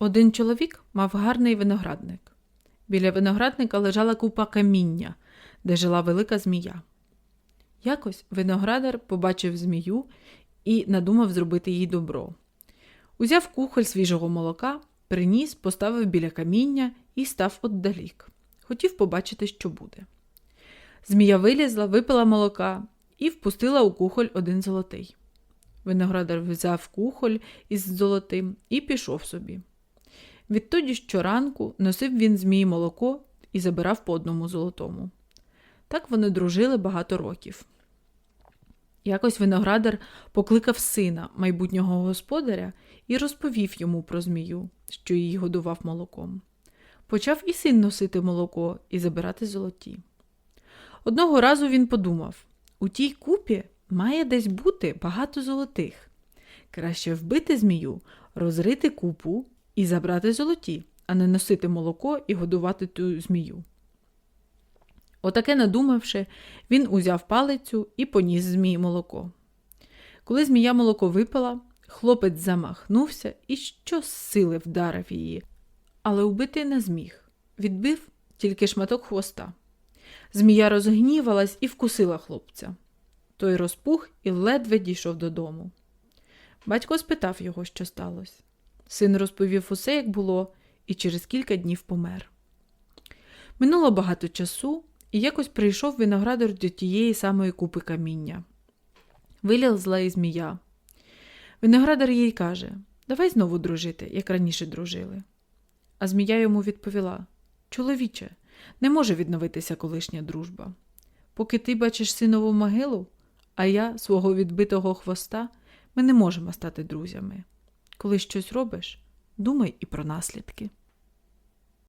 Один чоловік мав гарний виноградник. Біля виноградника лежала купа каміння, де жила велика змія. Якось виноградар побачив змію і надумав зробити їй добро. Узяв кухоль свіжого молока, приніс, поставив біля каміння і став отдалік. Хотів побачити, що буде. Змія вилізла, випила молока і впустила у кухоль один золотий. Виноградар взяв кухоль із золотим і пішов собі. Відтоді щоранку носив він змії молоко і забирав по одному золотому. Так вони дружили багато років. Якось виноградар покликав сина майбутнього господаря і розповів йому про змію, що її годував молоком. Почав і син носити молоко і забирати золоті. Одного разу він подумав у тій купі має десь бути багато золотих. Краще вбити змію, розрити купу і забрати золоті, а не носити молоко і годувати ту змію. Отаке надумавши, він узяв палицю і поніс змії молоко. Коли змія молоко випила, хлопець замахнувся і що сили вдарив її, але убити не зміг. Відбив тільки шматок хвоста. Змія розгнівалась і вкусила хлопця. Той розпух і ледве дійшов додому. Батько спитав його, що сталося. Син розповів усе, як було, і через кілька днів помер. Минуло багато часу, і якось прийшов виноградар до тієї самої купи каміння. Вилізла і змія. Виноградар їй каже Давай знову дружити, як раніше дружили. А змія йому відповіла Чоловіче, не може відновитися колишня дружба. Поки ти бачиш синову могилу, а я свого відбитого хвоста, ми не можемо стати друзями. Коли щось робиш, думай і про наслідки.